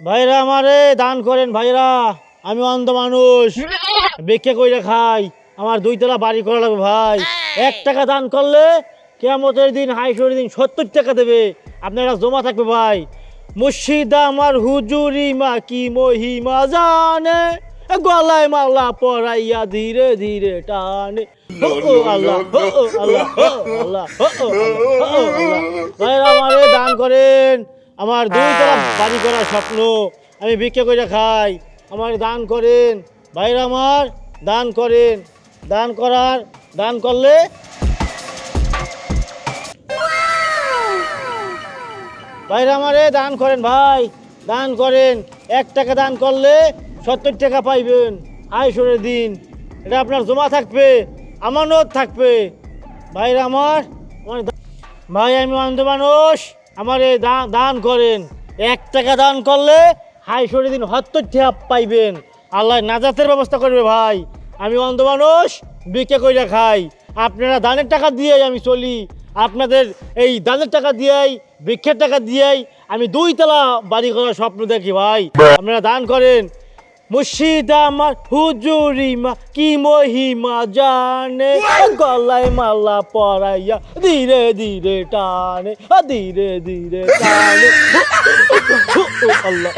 ভাইরা আমারে দান করেন ভাইরা, আমি অন্ধ মানুষ। ভিক্ষে কইরা খাই, আমার দুইতলা বাড়ি করা লাগবে ভাই। এক টাকা দান করলে কেমতের দিন হাইশোর দিন সত্তর টাকা দেবে। আপনারা জমা থাকবে ভাই। মুর্শিদা আমার হুজুরি মা কি মহিমা জানে, গলায় মালা পরাইয়া ধীরে ধীরে টানে। আল্লাহ আল্লাহ আল্লাহ আল্লাহ আল্লাহ। ভাইরা আমারে দান করেন। আমার দুইতলা বাড়ি করার স্বপ্ন আমি ভিক্ষে করে খাই। আমার দান করেন। ভাইরা আমার দান করেন। দান করার দান করলে ভাইরা আমারে দান করেন ভাই দান করেন। এক টাকা দান করলে সত্তর টাকা পাইবেন আয়সরের দিন। এটা আপনার জমা থাকবে আমানত থাকবে। ভাইরা আমার আমার ভাই আমি অন্ধ মানুষ। আমার এই দান করেন। এক টাকা দান করলে হাই সরি দিন সত্তর ঠেপ পাইবেন। আল্লাহ নাজাতের ব্যবস্থা করবে ভাই। আমি অন্ধ মানুষ বিকে কইরা খাই। আপনারা দানের টাকা দিয়েই আমি চলি। আপনাদের এই দানের টাকা দিয়েই, ভিক্ষের টাকা দিয়েই আমি দুই তলা বাড়ি করার স্বপ্ন দেখি ভাই। আপনারা দান করেন। মুর্শিদ আমার হুজুরিমা কি মহিমা জানে? গলায় মালা পরাইয়া ধীরে ধীরে টানে ধীরে ধীরে টানে। আল্লাহ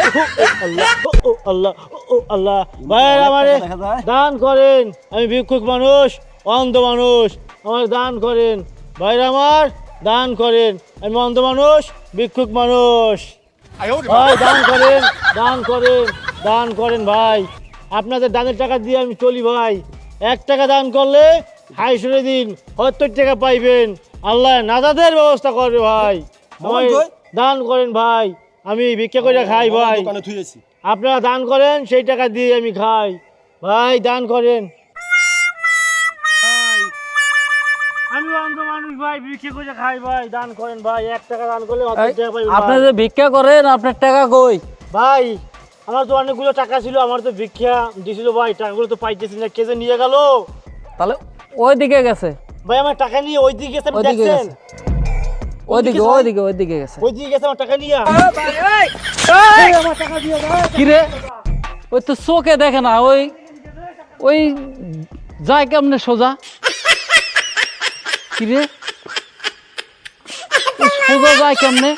আল্লাহ ও আল্লাহ ও আল্লাহ। ভাইয়ের আমারে দান করেন। আমি ভিক্ষুক মানুষ অন্ধ মানুষ আমার দান করেন। ভাইয়ের আমার দান করেন। আমি অন্ধ মানুষ ভিক্ষুক মানুষ। দান করেন দান করেন। দান করেন ভাই। আপনাদের দানের টাকা দিয়ে আমি চলি ভাই। এক টাকা দান করলে হাইশোরে দিন সত্তর টাকা পাইবেন। আল্লাহ নাজাদের ব্যবস্থা করবে ভাই। দান করেন ভাই। আমি ভিক্ষা করে খাই ভাই। আপনারা দান করেন সেই টাকা দিয়ে আমি খাই। ভাই দান করেন। আমি অন্ধ মানুষ ভাই ভিক্ষা করে খাই ভাই। দান করেন ভাই। এক টাকা দান করলে সত্তর টাকা পাইবেন ভাই। আপনি যে ভিক্ষা করেন আপনার টাকা কই? ভাই আমার তো অনেকগুলো টাকা ছিল আমার তো ভিক্ষা দিছিল ভাই টাকাগুলো তো পাইতেছি না কে যে নিয়ে গেল? তাহলে ওই দিকে গেছে। ভাই আমার টাকা নিয়ে ওই দিকে গেছে ওইদিকে দেখছেন? ওইদিকে ওইদিকে ওইদিকে গেছে। ওই দিকে গেছে আমার টাকা নিয়ে। কি রে? ওই তো চোখে দেখে না ওই ওই যায় কেমনে সোজা? কি রে? সোজা যায় কেমনে?